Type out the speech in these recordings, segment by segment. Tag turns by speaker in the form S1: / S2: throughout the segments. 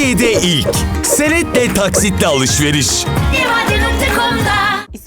S1: Türkiye'de ilk. Senetle taksitle alışveriş.
S2: Divadenim.com'da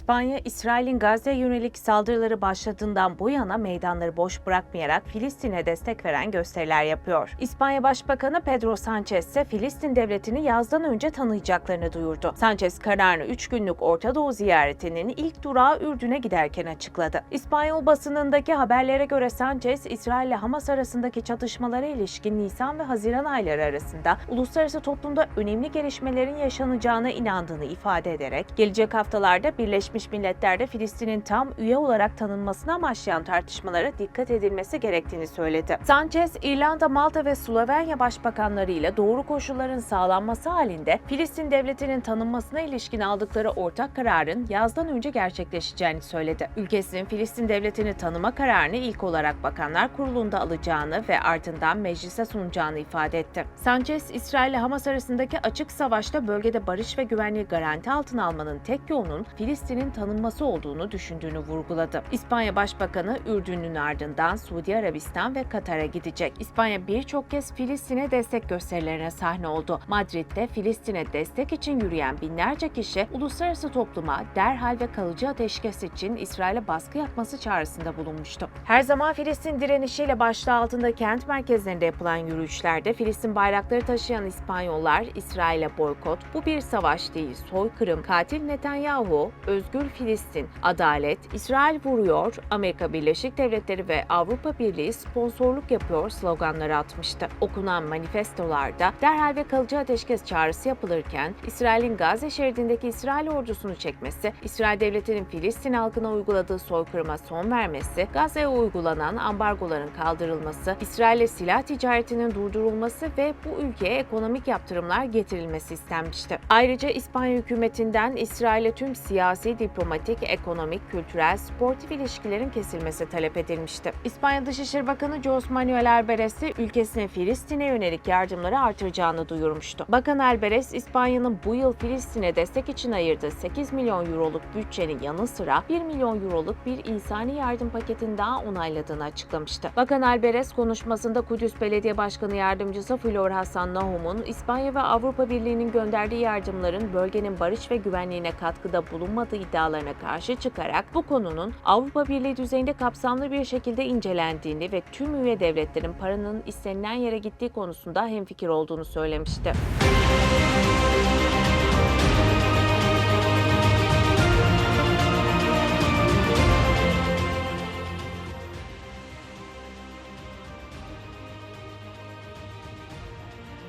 S3: İspanya, İsrail'in Gazze'ye yönelik saldırıları başladığından bu yana meydanları boş bırakmayarak Filistin'e destek veren gösteriler yapıyor. İspanya Başbakanı Pedro Sanchez ise Filistin devletini yazdan önce tanıyacaklarını duyurdu. Sanchez kararını 3 günlük Orta Doğu ziyaretinin ilk durağı Ürdün'e giderken açıkladı. İspanyol basınındaki haberlere göre Sanchez, İsrail ile Hamas arasındaki çatışmalara ilişkin Nisan ve Haziran ayları arasında uluslararası toplumda önemli gelişmelerin yaşanacağına inandığını ifade ederek, gelecek haftalarda Birleşmiş Milletler'de Filistin'in tam üye olarak tanınmasına amaçlayan tartışmalara dikkat edilmesi gerektiğini söyledi. Sanchez, İrlanda, Malta ve Slovenya başbakanları ile doğru koşulların sağlanması halinde Filistin devletinin tanınmasına ilişkin aldıkları ortak kararın yazdan önce gerçekleşeceğini söyledi. Ülkesinin Filistin devletini tanıma kararını ilk olarak Bakanlar Kurulu'nda alacağını ve ardından meclise sunacağını ifade etti. Sanchez, İsrail ile Hamas arasındaki açık savaşta bölgede barış ve güvenliği garanti altına almanın tek yolunun Filistin'in tanınması olduğunu düşündüğünü vurguladı. İspanya Başbakanı Ürdün'ün ardından Suudi Arabistan ve Katar'a gidecek. İspanya birçok kez Filistin'e destek gösterilerine sahne oldu. Madrid'de Filistin'e destek için yürüyen binlerce kişi uluslararası topluma derhal ve kalıcı ateşkes için İsrail'e baskı yapması çağrısında bulunmuştu. Her zaman Filistin direnişiyle başlığı altında kent merkezlerinde yapılan yürüyüşlerde Filistin bayrakları taşıyan İspanyollar İsrail'e boykot, bu bir savaş değil, soykırım, katil Netanyahu, özgür Filistin, adalet, İsrail vuruyor, Amerika Birleşik Devletleri ve Avrupa Birliği sponsorluk yapıyor sloganları atmıştı. Okunan manifestolarda derhal ve kalıcı ateşkes çağrısı yapılırken İsrail'in Gazze şeridindeki İsrail ordusunu çekmesi, İsrail devletinin Filistin halkına uyguladığı soykırıma son vermesi, Gazze'ye uygulanan ambargoların kaldırılması, İsrail'e silah ticaretinin durdurulması ve bu ülkeye ekonomik yaptırımlar getirilmesi istenmişti. Ayrıca İspanya hükümetinden İsrail'e tüm siyasi, diplomatik, ekonomik, kültürel, sportif ilişkilerin kesilmesi talep edilmişti. İspanya Dışişleri Bakanı José Manuel Albares de ülkesine Filistin'e yönelik yardımları artıracağını duyurmuştu. Bakan Albares, İspanya'nın bu yıl Filistin'e destek için ayırdığı 8 milyon euroluk bütçenin yanı sıra 1 milyon euroluk bir insani yardım paketini daha onayladığını açıklamıştı. Bakan Albares konuşmasında Kudüs Belediye Başkanı Yardımcısı Flor Hasan Nahum'un İspanya ve Avrupa Birliği'nin gönderdiği yardımların bölgenin barış ve güvenliğine katkıda bulunmadığı iddialarına karşı çıkarak bu konunun Avrupa Birliği düzeyinde kapsamlı bir şekilde incelendiğini ve tüm üye devletlerin paranın istenilen yere gittiği konusunda hemfikir olduğunu söylemişti.